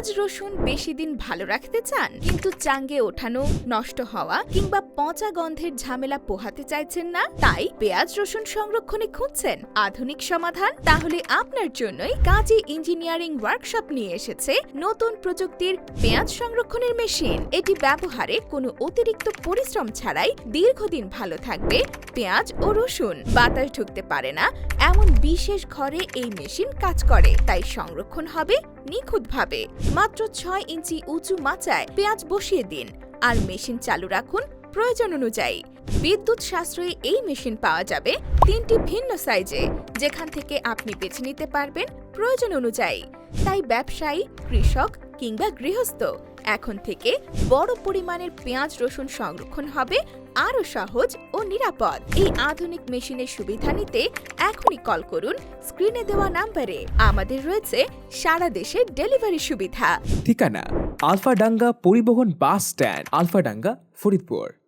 পেঁয়াজ, রসুন বেশি দিন ভালো রাখতে চান, কিন্তু চাঙ্গে ওঠানো, নষ্ট হওয়া কিংবা পচা গন্ধের ঝামেলা পোহাতে চাইছেন না, তাই পেঁয়াজ, রসুন সংরক্ষণে খুঁজছেন। আধুনিক সমাধান? তাহলে আপনার জন্যই কাজী ইঞ্জিনিয়ারিং ওয়ার্কশপ নিয়ে এসেছে নতুন প্রযুক্তির পেঁয়াজ সংরক্ষণের মেশিন। এটি ব্যবহারে কোনো অতিরিক্ত পরিশ্রম ছাড়াই দীর্ঘদিন ভালো থাকবে পেঁয়াজ ও রসুন। বাতাস ঢুকতে পারে না, এমন বিশেষ ঘরে এই মেশিন কাজ করে, তাই সংরক্ষণ হবে নিখুঁতভাবে। মাত্র ছয় ইঞ্চি উঁচু মাচায় পেঁয়াজ বসিয়ে দিন। আর মেশিন চালু রাখুন প্রয়োজন অনুযায়ী বিদ্যুৎ সাশ্রয়ী এই মেশিন পাওয়া যাবে তিনটি ভিন্ন সাইজে, যেখান থেকে আপনি বেছে নিতে পারবেন প্রয়োজন অনুযায়ী। তাই ব্যবসায়ী, কৃষক কিংবা গৃহস্থ, এখন থেকে বড় পরিমাণের পেঁয়াজ রসুন সংরক্ষণ হবে আরও সহজ ও নিরাপদ। এই আধুনিক মেশিনের সুবিধা নিতে এখনই কল করুন, স্ক্রিনে দেওয়া নাম্বারে। আমাদের রয়েছে সারা দেশে ডেলিভারি সুবিধা। ঠিকানা আলফাডাঙ্গা পরিবহন বাস স্ট্যান্ড আলফাডাঙ্গা ফরিদপুর।